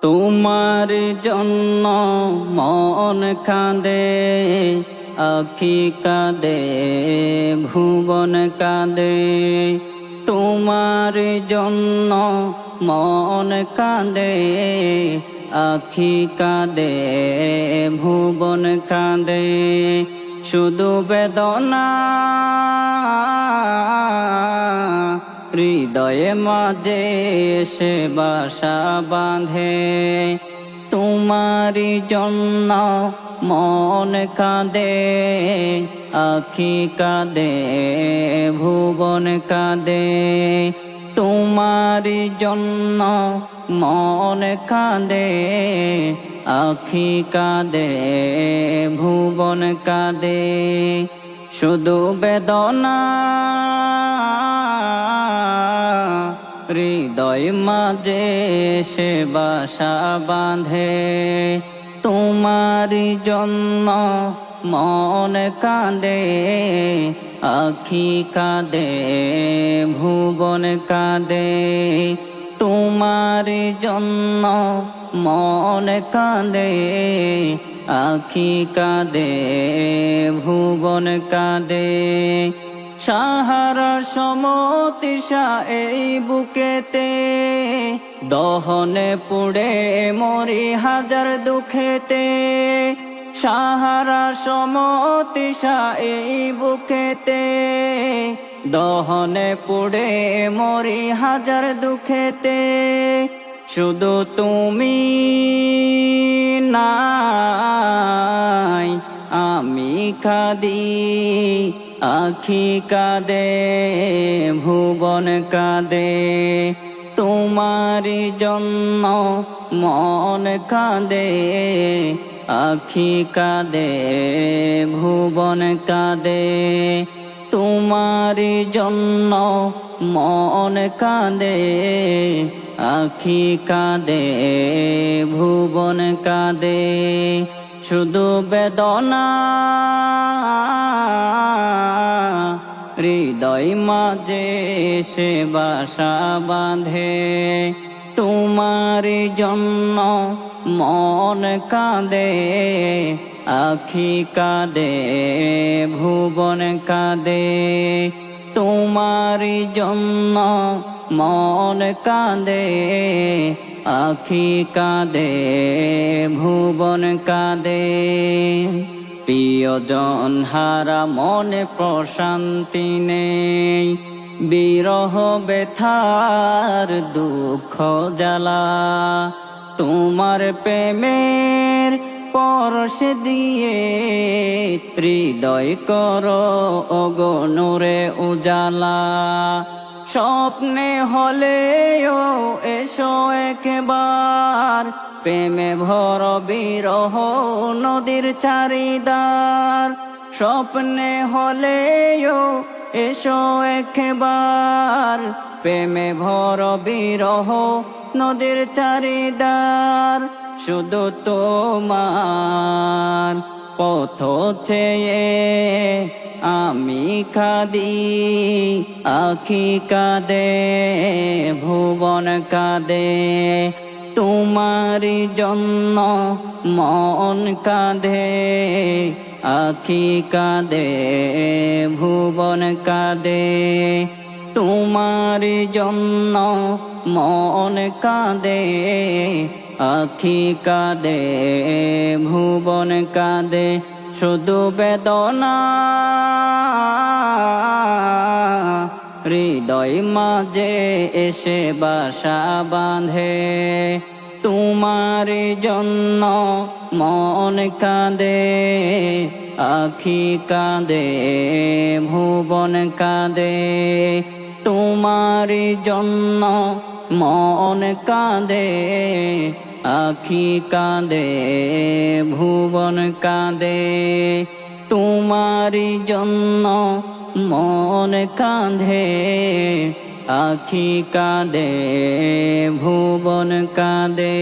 তোমার জন্য মন কাঁদে, আখি কাঁদে, ভুবন কাঁদে। তোমার জন্য মন কাঁদে, আখি কাঁদে, ভুবন কাঁদে। শুধু বেদনা হৃদয়ে মাঝে সে বাসা বাঁধে। তোমারি জন্য মন কাঁদে, আখি কাঁদে, ভুবন কাঁদে। তোমারি জন্য মন কাঁদে, আখি কাঁদে, ভুবন কাঁদে। শুধু বেদনা হৃদয় মাঝে সে বাসা বাঁধে। তোমারি জন্য মন কাঁদে, আখি কাঁদে, ভুবন কাঁদে। তোমারি জন্য মন কাঁদে, আখি কাঁদে, ভুবন কাঁদে। সাহারা সমতিশা এই বুকেতে, দহনে পুড়ে মরি হাজার দুঃখেতে। সাহারা সমতিশা এই বুকেতে, দহনে পুড়ে মরি হাজার দুঃখেতে। শুধু তুমি নাই, আমি কাঁদি আখি কাঁদে, ভুবন কাঁদে তোমারি জন্য মন কাঁদে, আখি কাঁদে, ভুবন কাঁদে তোমারি জন্য মন কাঁদে, আখি কাঁদে, ভুবন কাঁদে, শুধু বেদনা হৃদয় মাঝে সে বাসা বাঁধে। তোমারি জন্য মন কাঁদে, আখি কাঁদে, ভুবন কাঁদে। তোমারি জন্য মন কাঁদে, আখি কাঁদে, ভুবন কাঁদে। প্রিয়জন হারা মনে প্রশান্তি নেই। বিরহ বেথার দুঃখ, জ্বালা, তোমার প্রেমের পরশ দিয়ে হৃদয় কর অগনুরে উজালা। স্বপ্নে হলেও এসো একবার প্রেমে ভর বিরহ নদীর চারিদার। স্বপ্নে হলেও এসো একবার। প্রেমে ভর বিরহ নদীর চারিদার, শুধু তোমার পথ চেয়ে আমি কাঁদি, আখি কাঁদে, ভুবন কাঁদে। তোমারি জন্য মন কাঁধে আখি কাঁদে, ভুবন কাঁদে। তোমারি জন্য মন কাঁদে, আখি কাঁদে, ভুবন কাঁদে। শুধু বেদনা হৃদয় মাঝে এসে বাসা বাঁধে। তোমার জন্য মন কাঁদে, আখি কাঁদে, ভুবন কাঁদে। তোমার জন্য মন কাঁদে, আখি কাঁদে, ভুবন কাঁদে। তোমারি জন্য মন কাঁধে আখি কাঁদে ভুবন কাঁদে।